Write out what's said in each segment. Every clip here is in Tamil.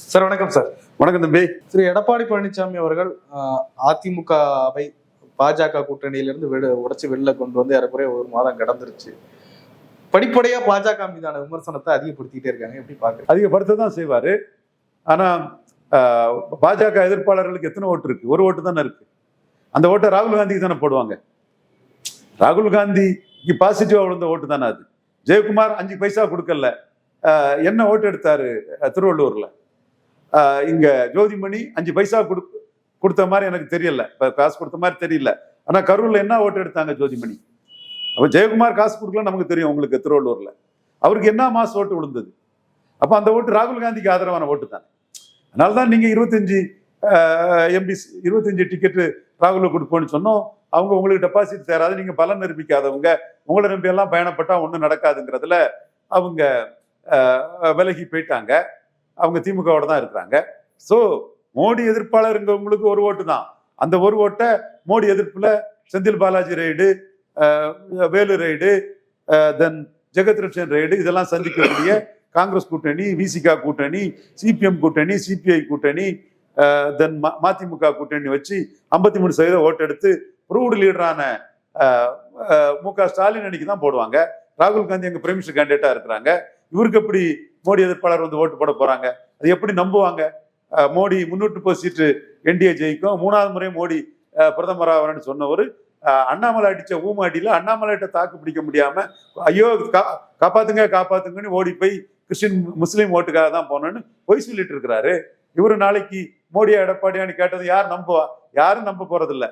சார் வணக்கம் சார். வணக்கம் தம்பி. திரு எடப்பாடி பழனிசாமி அவர்கள் அதிமுகவை பாஜக கூட்டணியிலிருந்து விடு உடைச்சு வெளில கொண்டு வந்து ஏறக்குறைய ஒரு மாதம் கடந்துருச்சு. படிப்படியா பாஜக மீதான விமர்சனத்தை அதிகப்படுத்திட்டே இருக்காங்க. எப்படி பாக்குறீங்க அதிகப்படுத்த தான் செய்வார் ஆனால் பாஜக எதிர்ப்பாளர்களுக்கு எத்தனை ஓட்டு இருக்கு? ஒரு ஓட்டு தானே இருக்கு. அந்த ஓட்டை ராகுல் காந்திக்கு தானே போடுவாங்க. ராகுல் காந்திக்கு பாசிட்டிவாக விழுந்த ஓட்டு தானே அது. ஜெயக்குமார் அஞ்சு பைசா கொடுக்கல. என்ன ஓட்டு எடுத்தாரு திருவள்ளூர்ல? இங்க ஜோதிமணி அஞ்சு பைசா கொடு கொடுத்த மாதிரி எனக்கு தெரியல. இப்போ காசு கொடுத்த மாதிரி தெரியல. ஆனா கரூர்ல என்ன ஓட்டு எடுத்தாங்க ஜோதிமணி? அப்ப ஜெயக்குமார் காசு கொடுக்கல நமக்கு தெரியும் உங்களுக்கு திருவள்ளூர்ல. அவருக்கு என்ன மாசு ஓட்டு விழுந்தது? அப்ப அந்த ஓட்டு ராகுல் காந்திக்கு ஆதரவான ஓட்டு தான். அதனால தான் நீங்க இருபத்தஞ்சு எம்பி இருபத்தஞ்சு டிக்கெட்டு ராகுலுக்கு கொடுப்போம்னு சொன்னோம். அவங்க உங்களுக்கு டெபாசிட் தராது நீங்க பலன் நிரூபிக்காதவங்க. உங்களை நம்பி எல்லாம் பயணப்பட்டா ஒன்றும் நடக்காதுங்கிறதுல அவங்க விலகி போயிட்டாங்க. அவங்க திமுகவோட தான் இருக்கிறாங்க. ஸோ மோடி எதிர்ப்பாளருங்கிறவங்களுக்கு ஒரு ஓட்டு தான். அந்த ஒரு ஓட்டை மோடி எதிர்ப்பில் Senthil Balaji raid Velu raid then Jagath Ratchan raid இதெல்லாம் சந்திக்கக்கூடிய காங்கிரஸ் கூட்டணி விசிகா கூட்டணி சிபிஎம் கூட்டணி சிபிஐ கூட்டணி தென் மதிமுக கூட்டணி வச்சு ஐம்பத்தி மூணு சதவீதம் ஓட்டெடுத்து ப்ரூவ்டு லீடரான மு க ஸ்டாலின் அன்னைக்கு தான் போடுவாங்க. ராகுல் காந்தி எங்க பிரைமிஸ்டர் கேண்டிடேட்டாக இருக்கிறாங்க. இவருக்கு எப்படி மோடி எதிர்ப்பாளர் வந்து ஓட்டு போட போறாங்க. அது எப்படி நம்புவாங்க? மோடி முன்னூற்று முப்பது சீட்டு என்டிஏ ஜெயிக்கும். மூணாவது முறை மோடி பிரதமர் பிரதமராகிறன்னு சொன்னவர். அண்ணாமலை அடிச்ச ஊமாடியில் அண்ணாமலைகிட்ட தாக்கு பிடிக்க முடியாம ஐயோ கா- காப்பாத்துங்க காப்பாத்துங்கன்னு ஓடி போய் கிறிஸ்டின் முஸ்லீம் ஓட்டுக்காக தான் போனோன்னு பொய் சொல்லிட்டு இருக்கிறாரு. இவரு நாளைக்கு மோடியா எடப்பாடியான்னு கேட்டது யார் நம்புவா? யாரும் நம்ப போறதில்ல.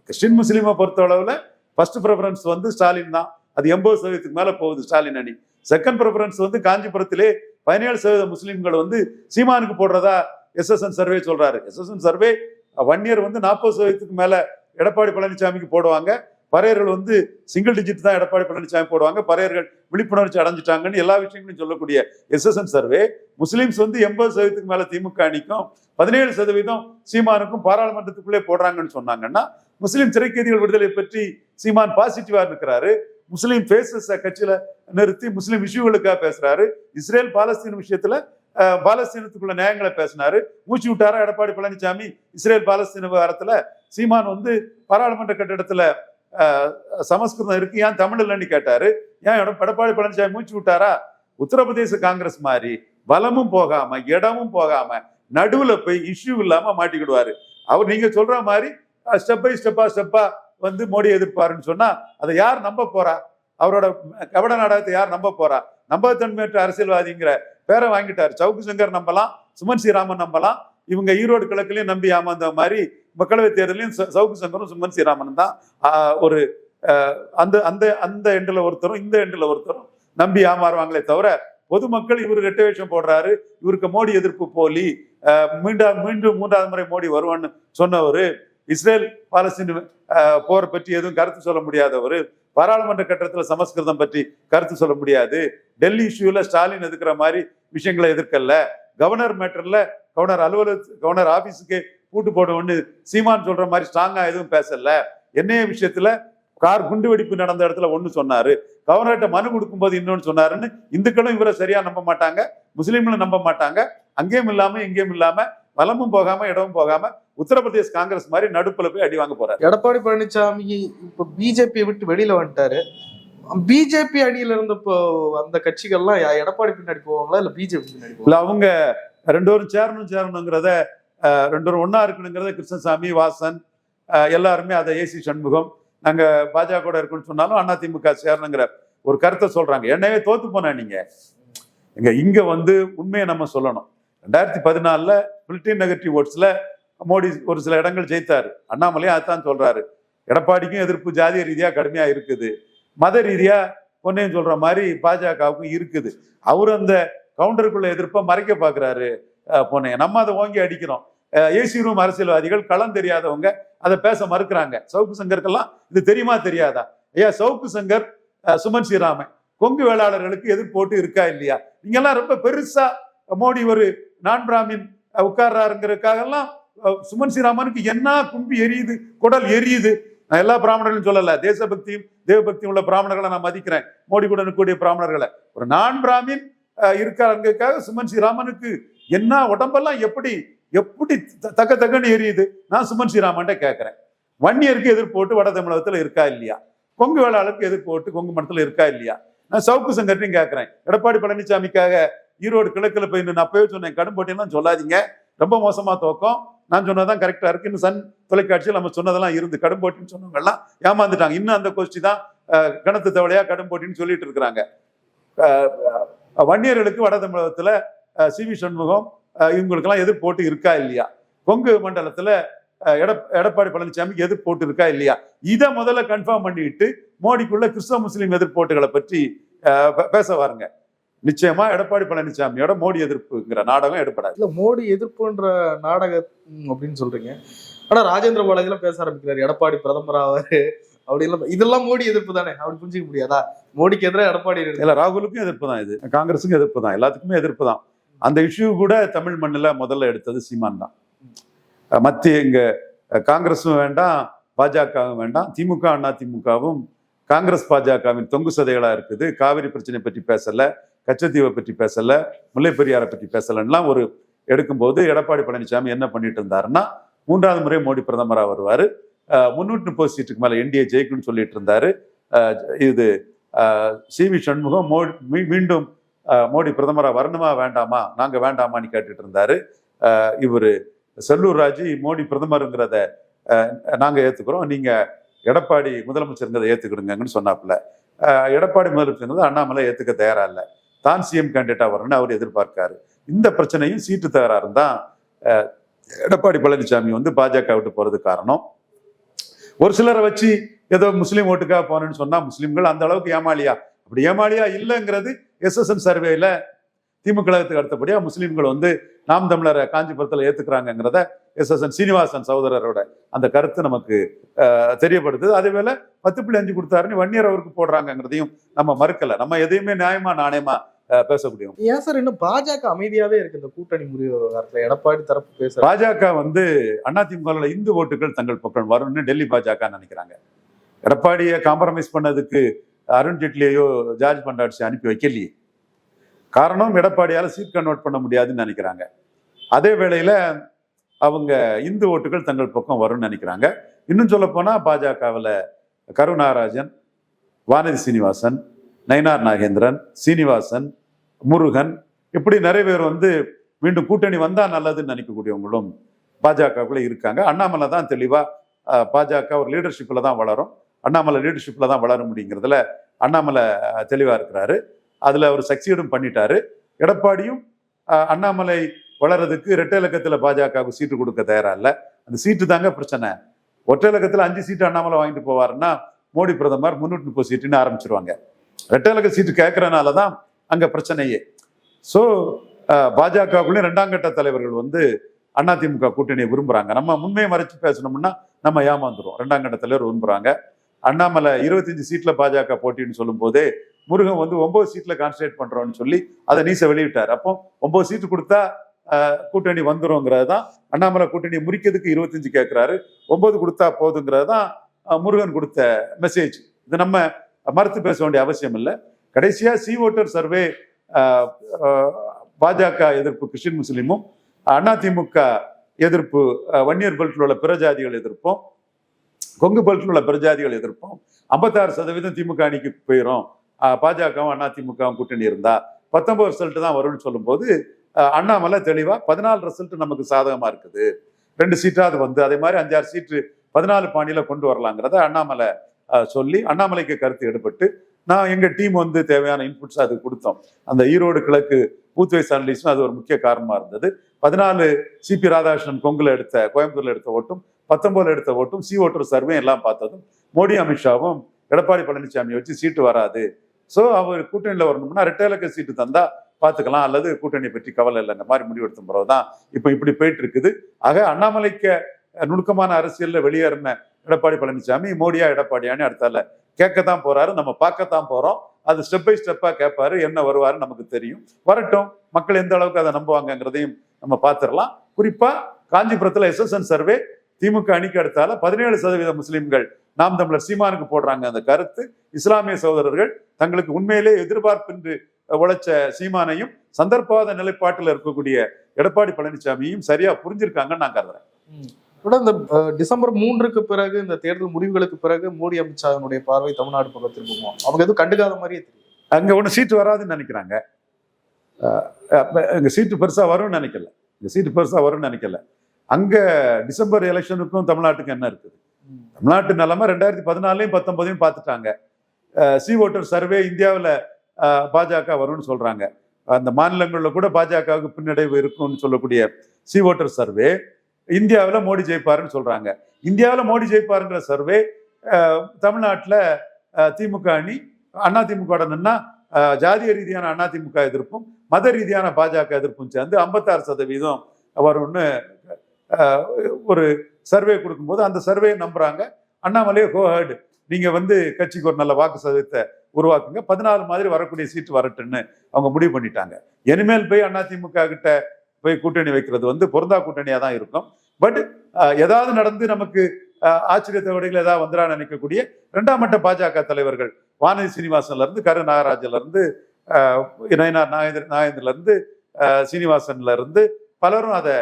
கிறிஸ்டின் முஸ்லீமை பொறுத்த அளவுல ஃபர்ஸ்ட் ப்ரிஃபரன்ஸ் வந்து ஸ்டாலின் தான். அது எண்பது சதவீதத்துக்கு மேல போகுது ஸ்டாலின் அணி. செகண்ட் ப்ரிஃபரன்ஸ் வந்து காஞ்சிபுரத்திலே பதினேழு சதவீத முஸ்லீம்கள் வந்து சீமானுக்கு போடுறதா எஸ்எஸ்என் சர்வே சொல்றாரு. எஸ்எஸ்என் சர்வே ஒன் இயர் வந்து நாற்பது சதவீதத்துக்கு மேல எடப்பாடி பழனிசாமிக்கு போடுவாங்க. பறையர்கள் வந்து சிங்கிள் டிஜிட் தான் எடப்பாடி பழனிசாமி போடுவாங்க. பறையர்கள் விழிப்புணர்ச்சி அடைஞ்சிட்டாங்கன்னு எல்லா விஷயங்களையும் சொல்லக்கூடிய எஸ்எஸ்என் சர்வே முஸ்லீம்ஸ் வந்து எண்பது சதவீதத்துக்கு மேல திமுக அணிக்கும் பதினேழு சதவீதம் சீமானுக்கும் பாராளுமன்றத்துக்குள்ளே போடுறாங்கன்னு சொன்னாங்கன்னா முஸ்லீம் சிறைக்கைதிகள் விடுதலை பற்றி சீமான் பாசிட்டிவா இருக்கிறாரு. முஸ்லீம் ஃபேஸஸ் கட்சியில நிறுத்தி முஸ்லீம் இஷ்யூகளுக்காக பேசுறாரு. இஸ்ரேல் பாலஸ்தீன் விஷயத்துல பாலஸ்தீனத்துக்குள்ள நியாயங்களை பேசினாரு. மூச்சு விட்டாரா எடப்பாடி பழனிசாமி இஸ்ரேல் பாலஸ்தீன விவகாரத்துல சீமான் வந்து பாராளுமன்ற கட்டிடத்துல சமஸ்கிருதம் இருக்கு. ஏன் தமிழ் இல்லைன்னு கேட்டாரு. ஏன் எடப்பாடி பழனிசாமி மூச்சு விட்டாரா? உத்தரப்பிரதேச காங்கிரஸ் மாதிரி வலமும் போகாம இடமும் போகாம நடுவுல போய் இஷ்யூ இல்லாம மாட்டிக்கிடுவாரு. அவர் நீங்க சொல்ற மாதிரி ஸ்டெப் பை ஸ்டெப்பா ஸ்டெப்பா வந்து மோடி எதிர்ப்பாருன்னு சொன்னா அதை யார் நம்ப போறா? அவரோட கபட நாடகத்தை யார் நம்ப போறா? நம்பத்தன்மையற்ற அரசியல்வாதிங்கிற பேரை வாங்கிட்டார். சவுக்கு சங்கர் நம்பலாம் சுமன் ஸ்ரீராமன் நம்பலாம். இவங்க ஈரோடு கிழக்குலையும் நம்பி ஏமாந்த மாதிரி மக்களவை தேர்தலையும் ச- சவுக்கு சங்கரும் சுமன் ஸ்ரீராமனும் தான் ஒரு அந்த அந்த அந்த எண்டில் ஒருத்தரும் இந்த எண்டில் ஒருத்தரும் நம்பி ஏமாறுவாங்களே தவிர பொதுமக்கள் இவர் ரெட்டை வேஷம் போடுறாரு இவருக்கு மோடி எதிர்ப்பு போலி ஆஹ், மீண்டும் மீண்டும் மூன்றாவது முறை மோடி வருவான்னு சொன்னவர் இஸ்ரேல் பாலஸ்தீன் போர் பற்றி எதுவும் கருத்து சொல்ல முடியாதவர் பாராளுமன்ற கட்டத்தில் சமஸ்கிருதம் பற்றி கருத்து சொல்ல முடியாது. டெல்லி இஷ்யூல ஸ்டாலின் எதிர்க்கிற மாதிரி விஷயங்களை எதிர்க்கல. கவர்னர் மேட்டர்ல கவர்னர் அலுவலக கவர்னர் ஆபீஸுக்கு கூட்டு போடுவோம்னு சீமான் சொல்ற மாதிரி ஸ்ட்ராங்கா எதுவும் பேசல. என்னைய விஷயத்துல கார் குண்டு வெடிப்பு நடந்த இடத்துல ஒன்று சொன்னாரு. கவர்னர்கிட்ட மனு கொடுக்கும்போது இன்னொன்னு சொன்னாருன்னு இந்துக்களும் இவரை சரியா நம்ப மாட்டாங்க முஸ்லீம்களும் நம்ப மாட்டாங்க. அங்கேயும் இல்லாம இங்கேயும் இல்லாம வலமும் போகாம இடமும் போகாம உத்தரப்பிரதேஷ் காங்கிரஸ் மாதிரி நடுப்புல போய் அடி வாங்க போறாரு. எடப்பாடி பழனிசாமி இப்ப பிஜேபியை விட்டு வெளியில வந்துட்டாரு. பிஜேபி அணியில இருந்த இப்போ அந்த கட்சிகள்லாம் எடப்பாடி பின்னாடி போவாங்களா இல்ல பிஜேபி பின்னாடி இல்ல அவங்க ரெண்டு பேரும் சேரணும் சேரணுங்கிறத ரெண்டு பேரும் ஒண்ணா இருக்கணுங்கிறத கிருஷ்ணசாமி வாசன் எல்லாருமே அதை ஏசி சண்முகம் நாங்க பாஜக கூட இருக்கணும்னு சொன்னாலும் அதிமுக சேரணுங்கிற ஒரு கருத்தை சொல்றாங்க. என்னவே தோத்து போனா நீங்க. இங்க இங்க வந்து உண்மையை நம்ம சொல்லணும். ரெண்டாயிரத்தி பதினாலுல பில்டின் நெகட்டிவ் ஓட்ஸில் மோடி ஒரு சில இடங்கள் ஜெயித்தார். அண்ணாமலையும் அதுதான் சொல்கிறாரு எடப்பாடிக்கும் எதிர்ப்பு ஜாதிய ரீதியாக கடுமையாக இருக்குது. மத ரீதியாக பொன்னையும் சொல்கிற மாதிரி பாஜகவுக்கும் இருக்குது. அவர் அந்த கவுண்டருக்குள்ள எதிர்ப்பை மறைக்க பார்க்குறாரு பொன்னைய நம்ம அதை ஓங்கி அடிக்கிறோம். ஏசி ரூம் அரசியல்வாதிகள் களம் தெரியாதவங்க அதை பேச மறுக்கிறாங்க. சவுக்கு சங்கருக்கெல்லாம் இது தெரியுமா தெரியாதா? ஐயா சவுக்கு சங்கர் சுமன் ஸ்ரீராமன் கொங்கு வேளாளர்களுக்கு எதிர்ப்போட்டு இருக்கா இல்லையா? நீங்கெல்லாம் ரொம்ப பெருசா மோடி ஒரு நான் பிராமின் உட்கார்றாருங்கிறதுக்காகலாம் சுமன் ஸ்ரீராமனுக்கு என்ன கும்பி எரியுது குடல் எரியுது. நான் எல்லா பிராமணர்களும் சொல்லல. தேசபக்தியும் தேவபக்தியும் உள்ள பிராமணர்களை நான் மதிக்கிறேன். மோடி கூட இருக்கக்கூடிய பிராமணர்களை. ஒரு நான் பிராமின் இருக்காருங்கிறதுக்காக சுமன் ஸ்ரீராமனுக்கு என்ன உடம்பெல்லாம் எப்படி எப்படி த- தக்க தக்கன்னு எரியுது? நான் சுமன் ஸ்ரீராமன்ட்ட கேட்கிறேன் வன்னியருக்கு எதிர்ப்பு போட்டு வட தமிழகத்துல இருக்கா இல்லையா? கொங்கு வேளாளருக்கு எதிர்ப்பு போட்டு கொங்கு மண்டலத்துல இருக்கா இல்லையா? நான் சவுக்கு சங்கர்ட்டையும் கேட்கிறேன் எடப்பாடி பழனிசாமிக்காக ஈரோடு கிழக்குல போய் நான் அப்பவே சொன்னேன் கடும் போட்டியெல்லாம் சொல்லாதீங்க. ரொம்ப மோசமாக தோக்கம் நான் சொன்னதான் கரெக்டாக இருக்கு. இன்னும் சன் தொலைக்காட்சியில் நம்ம சொன்னதெல்லாம் இருந்து கடும் போட்டின்னு சொன்னவங்கெல்லாம் ஏமாந்துட்டாங்க. இன்னும் அந்த கோஷ்டி தான் கணத்து தவளையாக கடும் போட்டின்னு சொல்லிட்டு இருக்கிறாங்க. வன்னியர்களுக்கு வட தமிழகத்தில் சி வி சண்முகம் இவங்களுக்கெல்லாம் எதிர்ப்பு போட்டு இருக்கா இல்லையா? கொங்கு மண்டலத்தில் எட எடப் எடப்பாடி பழனிசாமிக்கு எதிர்ப்பு போட்டு இருக்கா இல்லையா? இதை முதல்ல கன்ஃபார்ம் பண்ணிட்டு மோடிக்குள்ள கிறிஸ்தவ முஸ்லீம் எதிர்ப்போட்டுகளை பற்றி பேச வாருங்க. நிச்சயமா எடப்பாடி பழனிசாமியோட மோடி எதிர்ப்புங்கிற நாடகம் எடுப்படாது இல்ல மோடி எதிர்ப்புன்ற நாடக ம், அப்படின்னு சொல்றீங்க. ஆனா ராஜேந்திர பாலாஜிலாம் பேச ஆரம்பிக்கிறாரு. எடப்பாடி பிரதமர் ஆவாரு அப்படி எல்லாம் இதெல்லாம் மோடி எதிர்ப்பு தானே? அப்படி புரிஞ்சுக்க முடியாதா? மோடிக்கு எதிராக எடப்பாடி. இல்ல ராகுலுக்கும் எதிர்ப்பு தான் இது. காங்கிரஸுக்கும் எதிர்ப்பு தான். எல்லாத்துக்குமே எதிர்ப்பு தான். அந்த இஷ்யூ கூட தமிழ் மண்ணுல முதல்ல எடுத்தது சீமான் தான். மத்திய இங்க காங்கிரஸும் வேண்டாம் பாஜகவும் வேண்டாம். திமுக அண்ணா திமுகவும் காங்கிரஸ் பாஜகவின் தொங்கு சதைகளா இருக்குது. காவிரி பிரச்சனை பற்றி பேசல. கச்சத்தீவை பற்றி பேசலை முல்லை பெரியாரை பற்றி பேசலன்னுலாம் ஒரு எடுக்கும்போது எடப்பாடி பழனிசாமி என்ன பண்ணிட்டு இருந்தாருன்னா மூன்றாவது முறை மோடி பிரதமராக வருவார். முன்னூற்றி முப்பது சீட்டுக்கு மேலே என்டிஏ ஜெயிக்கும்னு சொல்லிட்டு இருந்தாரு. இது சி வி சண்முகம் மோடி மீ- மீண்டும் மோடி பிரதமராக வரணுமா வேண்டாமா நாங்கள் வேண்டாமான்னு கேட்டுட்டு இருந்தாரு. இவர் செல்லூர் ராஜு மோடி பிரதமருங்கிறத நாங்கள் ஏற்றுக்கிறோம் நீங்கள் எடப்பாடி முதலமைச்சருங்கிறத ஏற்றுக்கிடுங்கன்னு சொன்னாப்புல. எடப்பாடி முதலமைச்சருங்கிறது அண்ணாமலை ஏற்றுக்க தயாராக இல்லை. தான் சிஎம் கேண்டிடேட்டாக வரணும்னு அவர் எதிர்பார்க்காரு. இந்த பிரச்சனையும் சீட்டு தகராறு தான் எடப்பாடி பழனிசாமி வந்து பாஜக விட்டு போகிறது காரணம். ஒரு சிலரை வச்சு ஏதோ முஸ்லீம் ஓட்டுக்காக போனேன்னு சொன்னால் முஸ்லீம்கள் அந்த அளவுக்கு ஏமாளியா? அப்படி ஏமாளியா இல்லைங்கிறது எஸ்எஸ்என் சர்வேல திமுக கழகத்துக்கு அடுத்தபடியா முஸ்லீம்கள் வந்து நாம் தமிழரை காஞ்சிபுரத்தில் ஏத்துக்கிறாங்கிறத எஸ்எஸ்என் சீனிவாசன் சகோதரரோட அந்த கருத்து நமக்கு தெரியப்படுது. அதே வேலை பத்து புள்ளி அஞ்சு கொடுத்தாருன்னு வன்னியர் அவருக்கு போடுறாங்கங்கிறதையும் நம்ம மறுக்கல. நம்ம எதையுமே நியாயமா நாணயமா அஹ், பேசக்கூடியவங்க ஏன் சார் இன்னும் பாஜக அமைதியாவே இருக்கு இந்த கூட்டணி முடிவு விவகாரத்துல? எடப்பாடி தரப்பு பேசுற பாஜக வந்து அதிமுக இந்து ஓட்டுகள் தங்கள் பக்கம் வரும்னு டெல்லி பாஜக நினைக்கிறாங்க. எடப்பாடியை காம்ப்ரமைஸ் பண்ணதுக்கு அருண் ஜேட்லியையோ ஜார்ஜ் பண்டாட்சி அனுப்பி வைக்கலையே. காரணம் எடப்பாடியால சீட் கன்வெர்ட் பண்ண முடியாதுன்னு நினைக்கிறாங்க. அதே வேளையில அவங்க இந்து ஓட்டுகள் தங்கள் பக்கம் வரும்னு நினைக்கிறாங்க. இன்னும் சொல்ல போனா பாஜகவில் கருணாராஜன் வானதி சீனிவாசன் நயினார் நாகேந்திரன் சீனிவாசன் முருகன் இப்படி நிறைய பேர் வந்து மீண்டும் கூட்டணி வந்தால் நல்லதுன்னு நினைக்கக்கூடியவங்களும் பாஜகவுக்குள்ளே இருக்காங்க. அண்ணாமலை தான் தெளிவாக பாஜக ஒரு லீடர்ஷிப்பில் தான் வளரும். அண்ணாமலை லீடர்ஷிப்பில் தான் வளர முடியுங்கிறதுல அண்ணாமலை தெளிவாக இருக்கிறாரு. அதில் அவர் சக்சீடும் பண்ணிட்டாரு. எடப்பாடியும் அண்ணாமலை வளர்றதுக்கு இரட்டை இலக்கத்தில் பாஜகவுக்கு சீட்டு கொடுக்க தயாராக இல்லை. அந்த சீட்டு தாங்க பிரச்சனை. ஒற்றை இலக்கத்தில் அஞ்சு சீட்டு அண்ணாமலை வாங்கிட்டு போவாருன்னா மோடி பிரதமர் முன்னூற்றி முப்பது சீட்டுன்னு ஆரம்பிச்சிருவாங்க. ரெட்டலக சீட்டு கேட்கறனால தான் அங்கே பிரச்சனையே. ஸோ பாஜகவுக்குள்ளேயும் ரெண்டாம் கட்ட தலைவர்கள் வந்து அதிமுக கூட்டணியை விரும்புறாங்க. நம்ம உண்மையை மறைச்சு பேசணும்னா நம்ம ஏமாந்துரும் ரெண்டாம் கட்ட தலைவர் விரும்புறாங்க. அண்ணாமலை இருபத்தஞ்சு சீட்ல பாஜக போட்டின்னு சொல்லும் போதே முருகன் வந்து ஒன்பது சீட்ல கான்சன்ட்ரேட் பண்றோம்னு சொல்லி அதை நீச வெளியிட்டார். அப்போ ஒன்பது சீட்டு கொடுத்தா ஆஹ், கூட்டணி வந்துருங்கிறது தான் அண்ணாமலை கூட்டணி முறிக்கிறதுக்கு இருபத்தஞ்சு கேட்கிறாரு ஒன்பது கொடுத்தா போதுங்கிறது தான் முருகன் கொடுத்த மெசேஜ் இது நம்ம மறுத்து பேச வேண்டிய அவசியம் இல்லை. கடைசியா சி ஓட்டர் சர்வே பாஜக எதிர்ப்பு கிறிஸ்டின் முஸ்லீமும் அதிமுக எதிர்ப்பு வன்னியர் பெல்ட்டில் உள்ள பிரஜாதிகள் எதிர்ப்போம் கொங்கு பெல்ட்டில் உள்ள பிரஜாதிகள் எதிர்ப்போம் ஐம்பத்தாறு சதவீதம் திமுக அணிக்கு போயிடும் பாஜகவும் அதிமுகவும் கூட்டணி இருந்தா பத்தொன்பது ரிசல்ட் தான் வரும்னு சொல்லும்போது அண்ணாமலை தெளிவா பதினாலு ரிசல்ட் நமக்கு சாதகமாக இருக்குது. ரெண்டு சீட்டாவது வந்து அதே மாதிரி அஞ்சாறு சீட்டு பதினாலு பாணியில் கொண்டு வரலாங்கிறத அண்ணாமலை சொல்லி அண்ணாமலைக்கு கருத்து எடுபட்டு நான் எங்கள் டீம் வந்து தேவையான இன்புட்ஸ் அது கொடுத்தோம். அந்த ஈரோடு கிழக்கு பூத் வைஸ் அனலிஸும் அது ஒரு முக்கிய காரணமாக இருந்தது. பதினாலு சிபி ராதாகிருஷ்ணன் கொங்குல எடுத்த கோயம்புத்தூர்ல எடுத்த ஓட்டும் பத்தொன்பதுல எடுத்த ஓட்டும் சி ஓட்டர் சர்வே எல்லாம் பார்த்ததும் மோடி அமித்ஷாவும் எடப்பாடி பழனிசாமியை வச்சு சீட்டு வராது. ஸோ அவர் கூட்டணியில் வரணும்னா ரெட்டையிலக்க சீட்டு தந்தா பார்த்துக்கலாம் அல்லது கூட்டணி பற்றி கவலை இல்லைங்க மாதிரி முடிவெடுத்தும் பிறகு தான் இப்போ இப்படி போயிட்டு இருக்குது. ஆக அண்ணாமலைக்கு நுணுக்கமான அரசியலில் வெளியேறின எடப்பாடி பழனிசாமி மோடியா எடப்பாடியான்னு அடுத்தால கேட்கத்தான் போறாரு நம்ம பார்க்கத்தான் போறோம். அது ஸ்டெப் பை ஸ்டெப்பா கேட்பாரு என்ன வருவாரு நமக்கு தெரியும். வரட்டும் மக்கள் எந்த அளவுக்கு அதை நம்புவாங்கங்கிறதையும் நம்ம பார்த்துடலாம். குறிப்பா காஞ்சிபுரத்துல எஸ்எஸ்என் சர்வே திமுக அணிக்கு அடுத்தால பதினேழு சதவீத முஸ்லிம்கள் நாம் தமிழர் சீமானுக்கு போடுறாங்க அந்த கருத்து. இஸ்லாமிய சகோதரர்கள் தங்களுக்கு உண்மையிலே எதிர்பார்ப்பின்றி உழைச்ச சீமானையும் சந்தர்ப்பவாத நிலைப்பாட்டில் இருக்கக்கூடிய எடப்பாடி பழனிசாமியும் சரியா புரிஞ்சிருக்காங்கன்னு நான் கருதுறேன். விட இந்த டிசம்பர் மூன்றுக்கு பிறகு இந்த தேர்தல் முடிவுகளுக்கு பிறகு மோடி அமித்ஷாவினுடைய பார்வை தமிழ்நாடு பக்கம் திரும்புமா அவங்க எதுவும் கண்டுக்காத மாதிரியே தெரியும் அங்க ஒண்ணு சீட்டு வராதுன்னு நினைக்கிறாங்க. இங்க சீட்டு பெருசா வரும்னு நினைக்கல. இங்க சீட்டு பெருசா வரும்னு நினைக்கல. அங்க டிசம்பர் எலெக்ஷனுக்கும் தமிழ்நாட்டுக்கும் என்ன இருக்குது? தமிழ்நாட்டு நிலைமை ரெண்டாயிரத்தி பதினாலையும் பத்தொன்பதையும் பார்த்துட்டாங்க. சி ஓட்டர் சர்வே இந்தியாவில் பாஜக வரும்னு சொல்றாங்க. அந்த மாநிலங்களில் கூட பாஜகவுக்கு பின்னடைவு இருக்கும்னு சொல்லக்கூடிய சி ஓட்டர் சர்வே. இந்தியாவில் மோடி ஜெயிப்பாருன்னு சொல்கிறாங்க இந்தியாவில் மோடி ஜெயிப்பாருங்கிற சர்வே தமிழ்நாட்டில் திமுக அணி அண்ணா திமுக நின்னா ஜாதிய ரீதியான அண்ணா திமுக எதிர்ப்பும் மத ரீதியான பாஜக எதிர்ப்பும் சேர்ந்து ஐம்பத்தாறு சதவீதம் வரும்னு ஒரு சர்வே கொடுக்கும்போது அந்த சர்வே நம்புறாங்க. அண்ணாமலையே கோஹர்டு நீங்க வந்து கட்சிக்கு ஒரு நல்ல வாக்கு சதவீதத்தை உருவாக்குங்க. பதினாலு மாதிரி வரக்கூடிய சீட்டு வரட்டுன்னு அவங்க முடிவு பண்ணிட்டாங்க. இனிமேல் போய் அதிமுக கிட்ட போய் கூட்டணி வைக்கிறது வந்து பொருந்தா கூட்டணியா தான் இருக்கும். பட் ஏதாவது நடந்து நமக்கு ஆச்சரியத்தை விடைகள் ஏதாவது வந்துடா நினைக்கக்கூடிய இரண்டாம் மட்ட பாஜக தலைவர்கள் வானதி சீனிவாசன்ல இருந்து கரு நாகராஜன்ல இருந்து அஹ், நயினார் நாகேந்திர நாகேந்திரல இருந்து சீனிவாசன்ல இருந்து பலரும் அதை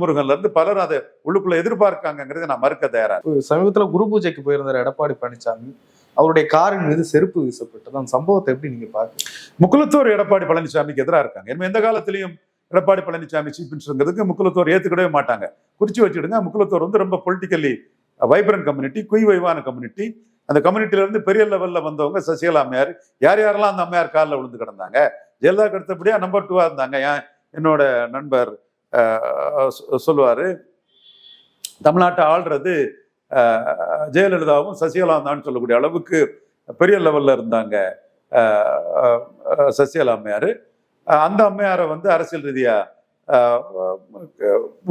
முருகன்ல இருந்து பலரும் அதை உள்ளுக்குள்ள எதிர்பார்க்காங்கிறத நான் மறுக்க தயாரா சமீபத்துல குரு பூஜைக்கு போயிருந்தார் எடப்பாடி பழனிசாமி. அவருடைய காரின் மீது செருப்பு வீசப்பட்டது அந்த சம்பவத்தை எப்படி நீங்க பாக்குறீங்க முக்குலத்தோர் எடப்பாடி பழனிசாமிக்கு எதிராக இருக்காங்க. எந்த காலத்திலையும் எடப்பாடி பழனிசாமி சீஃப் மினிஸ்டருங்கிறதுக்கு முக்குலத்தோர் ஏற்றுக்கிடவே மாட்டாங்க. குறிச்சு வச்சுடுங்க முக்குலத்தோர் வந்து ரொம்ப பொலிட்டிக்கலி வைப்ரண்ட் கம்யூனிட்டி குய் வைவான கம்யூனிட்டி அந்த கம்யூனிட்டியிலேருந்து பெரிய லெவலில் வந்தவங்க சசிகலா அம்மையார். யார் யாரெல்லாம் அந்த அம்மையார் காலில் விழுந்து கிடந்தாங்க? ஜெயலலிதாக்கு அடுத்தபடியாக நம்பர் டூவாக இருந்தாங்க. ஏன்? என்னோட நண்பர் சொல்லுவார் சொ- தமிழ்நாட்டை ஆள்றது ஜெயலலிதாவும் சசிகலா தான் சொல்லக்கூடிய அளவுக்கு பெரிய லெவலில் இருந்தாங்க சசிகலா அம்மையார். அந்த அம்மையாரை வந்து அரசியல் ரீதியா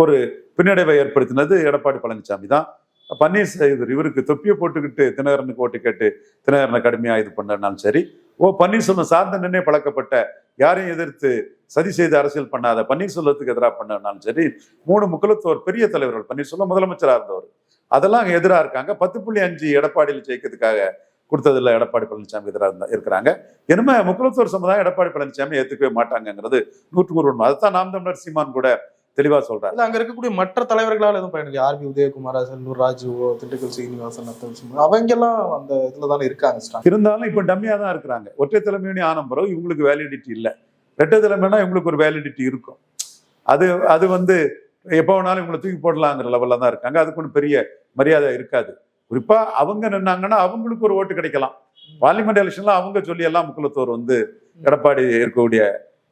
ஒரு பின்னடைவை ஏற்படுத்தினது எடப்பாடி பழனிசாமி தான். பன்னீர்செல்வர் இவருக்கு தொப்பியை போட்டுக்கிட்டு தினகரனுக்கு ஓட்டு கேட்டு தினகரனை கடுமையாக இது பண்ணனாலும் சரி ஓ பன்னீர்செல்வம் சார்ந்த நின்னே பழக்கப்பட்ட யாரையும் எதிர்த்து சதி செய்து அரசியல் பண்ணாத பன்னீர்செல்வத்துக்கு எதிராக பண்ணனாலும் சரி மூணு முக்கலத்தோர் பெரிய தலைவர்கள் பன்னீர்செல்வம் முதலமைச்சராக இருந்தவர். அதெல்லாம் எதிராக இருக்காங்க. பத்து புள்ளி அஞ்சு எடப்பாடியில் ஜெயிக்கிறதுக்காக கொடுத்ததில்ல எடப்பாடி பழனிசாமி எதிராக இருந்தா இருக்கிறாங்க. இனிமே முக்குலத்தோர் சமுதாயம் எடப்பாடி பழனிசாமி ஏத்துக்கவே மாட்டாங்கங்கிறது நூற்றுக்கு நூறு உண்மை. அதைத்தான் நாம் தமிழர் சீமான் கூட தெளிவா சொல்றாரு. அங்க இருக்கக்கூடிய மற்ற தலைவர்களால் எதுவும் பயணிக்கல ஆர் பி உதயகுமார் செல்லூர் ராஜுவோ திண்டுக்கல் சீனிவாசன் அவங்க எல்லாம் அந்த இதுல தானே இருக்காங்க. இருந்தாலும் இப்ப டம்மியா தான் இருக்கிறாங்க. ஒற்றை தலைமையுனே ஆன பிறகு இவங்களுக்கு வேலிடிட்டி இல்லை. ரெட்டை தலைமைனா இவங்களுக்கு ஒரு வேலிடிட்டி இருக்கும். அது அது வந்து எப்போ வேணாலும் இவங்களை தூக்கி போடலாங்கிற லெவல்ல தான் இருக்காங்க. அதுக்கு ஒன்றும் பெரிய மரியாதை இருக்காது. குறிப்பா அவங்க நின்னாங்கன்னா அவங்களுக்கு ஒரு ஓட்டு கிடைக்கலாம். பார்லிமெண்ட் எலெக்ஷன்ல அவங்க சொல்லி எல்லாம் முக்குலத்தோர் வந்து எடப்பாடி இருக்கக்கூடிய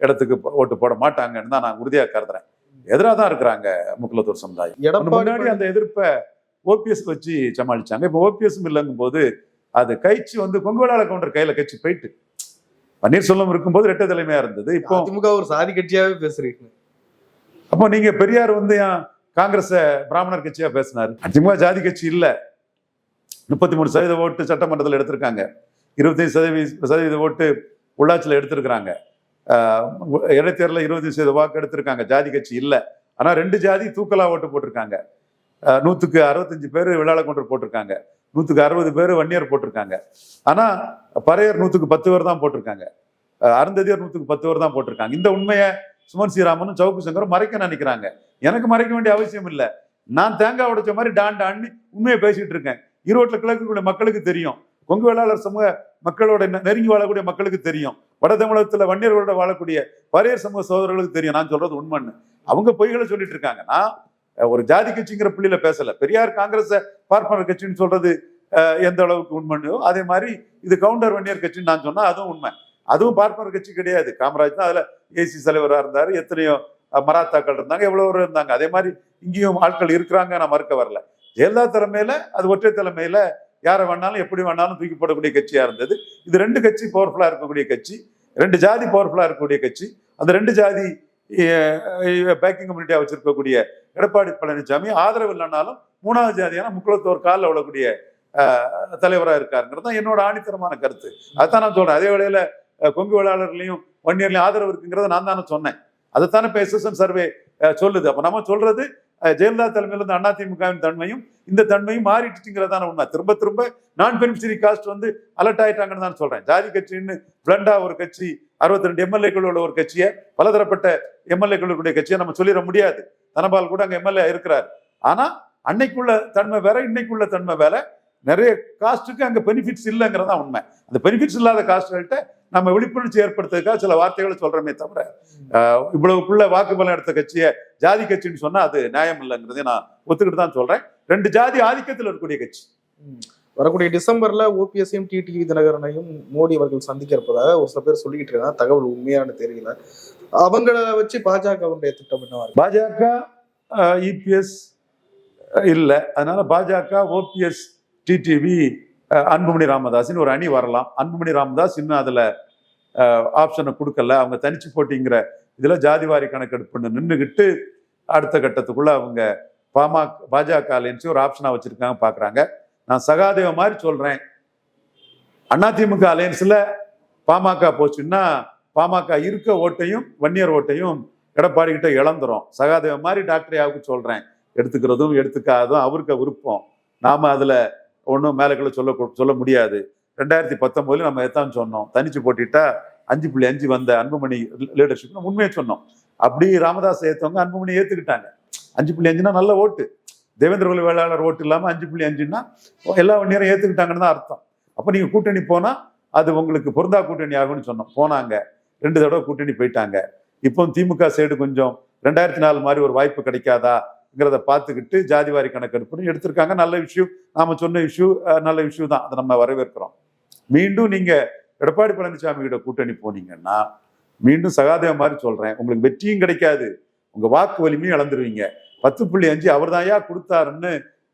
இடத்துக்கு ஓட்டு போட மாட்டாங்கன்னு தான் நான் உறுதியா கருதுறேன். எதிராக தான் இருக்கிறாங்க முக்குலத்தோர் சமுதாயம். முன்னாடி அந்த எதிர்ப்பை ஓபிஎஸ் வச்சு சமாளிச்சாங்க. இப்போ ஓபிஎஸ் இல்லைங்கும் போது அது கைச்சு வந்து கொங்குவேளாள கவுண்டர் கையில கட்சி போயிட்டு. பன்னீர்செல்வம் இருக்கும்போது ரெட்டை தலைமையா இருந்தது. இப்போ அதிமுக ஒரு சாதி கட்சியாவே பேசுறீங்க. அப்போ நீங்க பெரியார் வந்து காங்கிரஸ பிராமணர் கட்சியா பேசினாரு? அதிமுக ஜாதி கட்சி இல்ல. முப்பத்தி மூணு சதவீத ஓட்டு சட்டமன்றத்தில் எடுத்திருக்காங்க. இருபத்தஞ்சு சதவீத சதவீத ஓட்டு உள்ளாட்சியில் எடுத்திருக்கிறாங்க. இடைத்தேர்தலில் இருபது சதவீத வாக்கு எடுத்திருக்காங்க. ஜாதி கட்சி இல்லை. ஆனால் ரெண்டு ஜாதி தூக்கலா ஓட்டு போட்டிருக்காங்க. நூற்றுக்கு அறுபத்தஞ்சு பேர் விழால கொண்டு போட்டிருக்காங்க. நூற்றுக்கு அறுபது பேர் வன்னியர் போட்டிருக்காங்க. ஆனால் பறையர் நூற்றுக்கு பத்து பேர் தான் போட்டிருக்காங்க. அருந்ததியர் நூற்றுக்கு பத்து பேர் தான் போட்டிருக்காங்க. இந்த உண்மையை சுமன் ஸ்ரீராமனும் சவுக்கு சங்கரும் மறைக்க நினைக்கிறாங்க. எனக்கு மறைக்க வேண்டிய அவசியம் இல்லை. நான் தேங்காய் உடைச்ச மாதிரி டான் உண்மையை பேசிட்டு இருக்கேன். ஈரோட்டில் கிழக்குக்கூடிய மக்களுக்கு தெரியும். கொங்கு வேளாளர் சமூக மக்களோட நெருங்கி வாழக்கூடிய மக்களுக்கு தெரியும். வட தமிழகத்தில் வன்னியர்களோட வாழக்கூடிய பரையர் சமூக சோதரர்களுக்கு தெரியும். நான் சொல்றது உண்மைன்னு. அவங்க பொய்களை சொல்லிட்டு இருக்காங்கன்னா ஒரு ஜாதி கட்சிங்கிற புள்ளியில பேசல. பெரியார் காங்கிரஸ் பார்ப்பனர் கட்சின்னு சொல்றது எந்த அளவுக்கு உண்மையோ அதே மாதிரி இது கவுண்டர் வன்னியர் கட்சின்னு நான் சொன்னா அதுவும் உண்மை. அதுவும் பார்ப்பனர் கட்சி கிடையாது. காமராஜ் தான் அதுல ஏசி தலைவராக இருந்தாரு. எத்தனையோ மராத்தாக்கள் இருந்தாங்க எவ்வளவு இருந்தாங்க. அதே மாதிரி இங்கேயும் ஆட்கள் இருக்கிறாங்க. நான் மறுக்க வரல. ஜெயலலிதா தலைமையில அது ஒற்றை தலைமையில யாரை வேணாலும் எப்படி வேணாலும் தூக்கி போடக்கூடிய கட்சியா இருந்தது. இது ரெண்டு கட்சி பவர்ஃபுல்லா இருக்கக்கூடிய கட்சி. ரெண்டு ஜாதி பவர்ஃபுல்லா இருக்கக்கூடிய கட்சி. அந்த ரெண்டு ஜாதி பேக்கிங் கம்யூனிட்டியா வச்சிருக்கக்கூடிய எடப்பாடி பழனிசாமி ஆதரவு இல்லைனாலும் மூணாவது ஜாதியான முக்குளத்தோர் காலில் விழக்கூடிய தலைவராக இருக்காருங்கிறது தான் என்னோட ஆணித்தரமான கருத்து. அதுதான் நான் சொல்கிறேன் அதே வேளையில் கொங்கு வேளாளர்லையும் வன்னியர்லையும் ஆதரவு இருக்குங்கிறத நான் தானே சொன்னேன். அதைத்தானே இப்போ எஸ்எஸ்என் சர்வே சொல்லுது. அப்போ நம்ம சொல்றது ஜெயலலிதா தலைமையில் இருந்த அதிமுகவின் தன்மையும் இந்த தன்மையும் மாறிடுச்சுங்கிறதான உண்மை. திரும்ப திரும்ப நான் பெனிஃபிஷரி காஸ்ட் வந்து அலர்ட் ஆயிட்டாங்கன்னு தான் சொல்றேன். ஜாதி கட்சின்னு பிளண்டா ஒரு கட்சி அறுபத்தி ரெண்டு எம்எல்ஏக்கள் உள்ள ஒரு கட்சியை பலதரப்பட்ட எம்எல்ஏக்களுடைய கட்சியை நம்ம சொல்லிட முடியாது. தனபால் கூட அங்க எம்எல்ஏ இருக்கிறார். ஆனா அன்னைக்குள்ள தன்மை வேற இன்னைக்குள்ள தன்மை வேற. நிறைய காஸ்ட்டுக்கு அங்க பெனிஃபிட்ஸ் இல்லைங்கிறதான் உண்மை. அந்த பெனிஃபிட்ஸ் இல்லாத காஸ்ட்கள்கிட்ட நம்ம விழிப்புணர்ச்சி ஏற்படுத்துறதுக்காக சில வார்த்தைகளை சொல்றோமே தவிர ஆஹ், இவ்வளவுக்குள்ள வாக்குபலம் எடுத்த கட்சியை ஜாதி கட்சின்னு சொன்னா அது நியாயம் இல்லைங்கிறதை நான் ஒத்துக்கிட்டு தான் சொல்றேன். ரெண்டு ஜாதி ஆதிக்கத்தில் இருக்கக்கூடிய கட்சி. வரக்கூடிய டிசம்பர்ல ஓபிஎஸ்ஸையும் டிடிவி தினகரனையும் மோடி அவர்கள் சந்திக்க இருப்பதாக ஒரு சில பேர் சொல்லிக்கிட்டு இருக்காங்க. தகவல் உண்மையானு தெரியல. அவங்கள வச்சு பாஜகவுடைய திட்டம் என்னவா பாஜக இபிஎஸ் இல்லை. அதனால பாஜக ஓபிஎஸ் டிடிவி அன்புமணி ராமதாஸ்னு ஒரு அணி வரலாம். அன்புமணி ராமதாஸ் இன்னும் அதில் ஆப்ஷனை கொடுக்கல. அவங்க தனிச்சு போட்டிங்கிற இதில் ஜாதிவாரி கணக்கெடுப்புன்னு நின்றுக்கிட்டு அடுத்த கட்டத்துக்குள்ளே அவங்க பாமா பாஜக அலையன்ஸ் ஒரு ஆப்ஷனாக வச்சுருக்காங்க பார்க்குறாங்க நான் சகாதேவ மாதிரி சொல்கிறேன் அதிமுக அலையன்ஸில் பாமக போச்சுன்னா பாமக இருக்க ஓட்டையும் வன்னியர் ஓட்டையும் எடப்பாடி கிட்ட இழந்துரும். சகாதேவ மாதிரி டாக்டர் யாவுக்கு சொல்கிறேன் எடுத்துக்கிறதும் எடுத்துக்காததும் அவருக்கு விருப்பம். நாம் அதில் ஒன்றும் மேலக்களை சொல்ல சொல்ல முடியாது. ரெண்டாயிரத்தி பத்தொன்பதுல நம்ம எத்தான் சொன்னோம். தனிச்சு போட்டிட்டா அஞ்சு புள்ளி அஞ்சு வந்த அன்புமணி லீடர்ஷிப்னு உண்மையை சொன்னோம். அப்படி ராமதாஸ் ஏற்றவங்க அன்புமணி ஏற்றுக்கிட்டாங்க அஞ்சு புள்ளி அஞ்சுனா நல்ல ஓட்டு. தேவேந்திர குல வேளாளர் ஓட்டு இல்லாமல் அஞ்சு புள்ளி அஞ்சுன்னா எல்லா நேரம் ஏற்றுக்கிட்டாங்கன்னு தான் அர்த்தம். அப்போ நீங்கள் கூட்டணி போனால் அது உங்களுக்கு பொருந்தா கூட்டணி ஆகும்னு சொன்னோம். போனாங்க. ரெண்டு தடவை கூட்டணி போயிட்டாங்க. இப்போ திமுக சைடு கொஞ்சம் ரெண்டாயிரத்தி நாலு மாதிரி ஒரு வாய்ப்பு கிடைக்காதா? ங்கிறத பார்த்துக்கிட்டு ஜாதிவாரி கணக்கெடுப்புன்னு எடுத்திருக்காங்க. நல்ல விஷயம். நாம சொன்ன இஷ்யூ நல்ல விஷயம் தான். அதை நம்ம வரவேற்கிறோம். மீண்டும் நீங்க எடப்பாடி பழனிசாமி கிட்ட கூட்டணி போனீங்கன்னா மீண்டும் சகாதேவ மாதிரி சொல்றேன். உங்களுக்கு வெற்றியும் கிடைக்காது. உங்க வாக்கு வலிமையும் இழந்துருவீங்க. பத்து புள்ளி அஞ்சு அவர் தான் கொடுத்தாருன்னு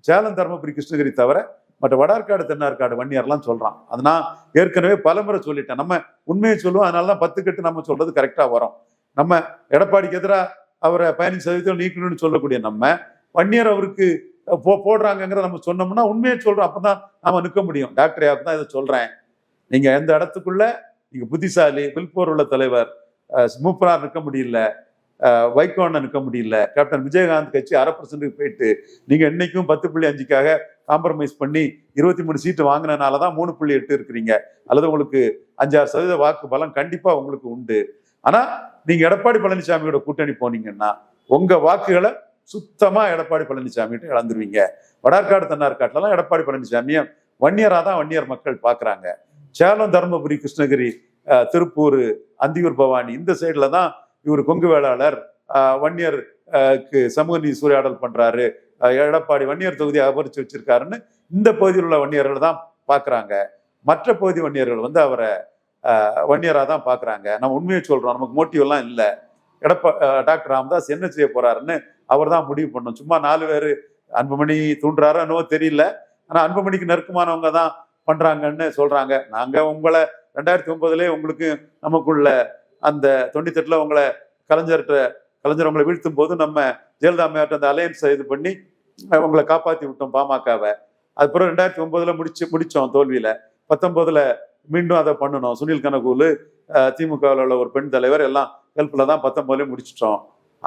சேலம் தருமபுரி கிருஷ்ணகிரி தவிர மற்ற வடார்காடு தென்னார்காடு வன்னியர்லாம் சொல்றான். அது நான் ஏற்கனவே பலமுறை சொல்லிட்டேன். நம்ம உண்மையை சொல்லுவோம். அதனால தான் பத்து கட்டு நம்ம சொல்றது கரெக்டா வரும். நம்ம எடப்பாடிக்கு எதிராக அவரை பதினஞ்சு சதவீதம் நீக்கணும்னு சொல்லக்கூடிய நம்ம வன்னியர் அவருக்கு போ போடுறாங்கங்கிறத நம்ம சொன்னோம்னா உண்மையை அப்போ தான் ஆமாம் நிற்க முடியும். டாக்டர் யாருக்கு தான் இதை சொல்கிறேன் நீங்கள் எந்த இடத்துக்குள்ள நீங்கள் புத்திசாலி வில்போர் உள்ள தலைவர் மூப்பரார் நிற்க முடியல அஹ், நிற்க முடியல கேப்டன் விஜயகாந்த் கட்சி அரை பர்சன்ட்டுக்கு போயிட்டு நீங்கள் இன்னைக்கும் பத்து புள்ளி அஞ்சுக்காக காம்ப்ரமைஸ் பண்ணி இருபத்தி மூணு சீட்டு வாங்கினனால தான் மூணு புள்ளி எட்டு இருக்கிறீங்க. அல்லது உங்களுக்கு அஞ்சாறு சதவீத வாக்கு பலம் கண்டிப்பாக உங்களுக்கு உண்டு. ஆனா நீங்க எடப்பாடி பழனிசாமியோட கூட்டணி போனீங்கன்னா உங்க வாக்குகளை சுத்தமா எடப்பாடி பழனிசாமி கிட்ட இழந்துருவீங்க. வடார்காடு தென்னார்காட்டுலலாம் எடப்பாடி பழனிசாமியை வன்னியரா தான் வன்னியர் மக்கள் பாக்குறாங்க. சேலம் தருமபுரி கிருஷ்ணகிரி திருப்பூர் அந்தியூர் பவானி இந்த சைடில் தான் இவர் கொங்கு வேளாளர் வன்னியர் சமூக நீதி சூறையாடல் பண்றாரு. எடப்பாடி வன்னியர் தொகுதியை அபரிச்சு வச்சிருக்காருன்னு இந்த பகுதியில் உள்ள வன்னியர்கள் தான் பாக்குறாங்க. மற்ற பகுதி வன்னியர்கள் வந்து அவரை வன்னியரா தான் பார்க்குறாங்க நம்ம உண்மையை சொல்கிறோம் நமக்கு மோட்டிவ்லாம் இல்லை. எடப்பா டாக்டர் ராமதாஸ் என்ன செய்ய போறாருன்னு அவர் தான் முடிவு பண்ணும் சும்மா நாலு பேர் அன்புமணி தூண்டுறாரோ என்னவோ தெரியல. ஆனால் அன்புமணிக்கு நெருக்கமானவங்க தான் பண்ணுறாங்கன்னு சொல்கிறாங்க நாங்கள் உங்களை ரெண்டாயிரத்தி ஒன்பதுலேயே உங்களுக்கு நமக்குள்ள அந்த தொண்ணூத்தெட்டில் உங்களை கலைஞர்கிட்ட கலைஞர் உங்களை வீழ்த்தும் போது நம்ம ஜெயலலிதா அம்மையார்ட்ட அந்த அலையன்ஸை இது பண்ணி உங்களை காப்பாற்றி விட்டோம் பாமகவை. அதுக்கப்புறம் ரெண்டாயிரத்தி ஒன்பதுல முடிச்சு முடித்தோம் தோல்வியில். பத்தொன்பதுல மீண்டும் அதை பண்ணணும். சுனில் கனகூலு திமுகவில் உள்ள ஒரு பெண் தலைவர் எல்லாம் ஹெல்ப்பில் தான் பத்தொன்பதுல முடிச்சிட்டோம்.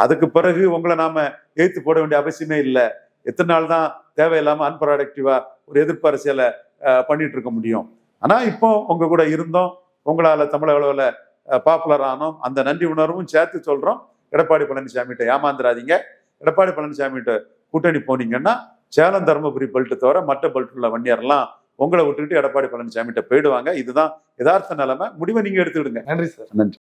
அதுக்கு பிறகு உங்களை நாம ஏத்து போட வேண்டிய அவசியமே இல்லை. எத்தனை நாள் தான் தேவையில்லாமல் அன்ப்ராடக்டிவா ஒரு எதிர்ப்பு அரசியலை பண்ணிட்டு இருக்க முடியும். ஆனால் இப்போ உங்க கூட இருந்தோம். உங்களால் தமிழக அளவில் பாப்புலர் ஆனோம். அந்த நன்றி உணர்வும் சேர்த்து சொல்றோம். எடப்பாடி பழனிசாமிகிட்ட ஏமாந்துடாதீங்க எடப்பாடி பழனிசாமிகிட்ட கூட்டணி போனீங்கன்னா சேலம் தருமபுரி பெல்ட்டு தவிர மற்ற பெல்ட் உள்ள வன்னியர்லாம் உங்களை விட்டுக்கிட்டு எடப்பாடி பழனிசாமிகிட்ட போயிடுவாங்க. இதுதான் யதார்த்த நிலைமை. முடிவை நீங்க எடுத்துக்கிடுங்க. நன்றி சார். நன்றி.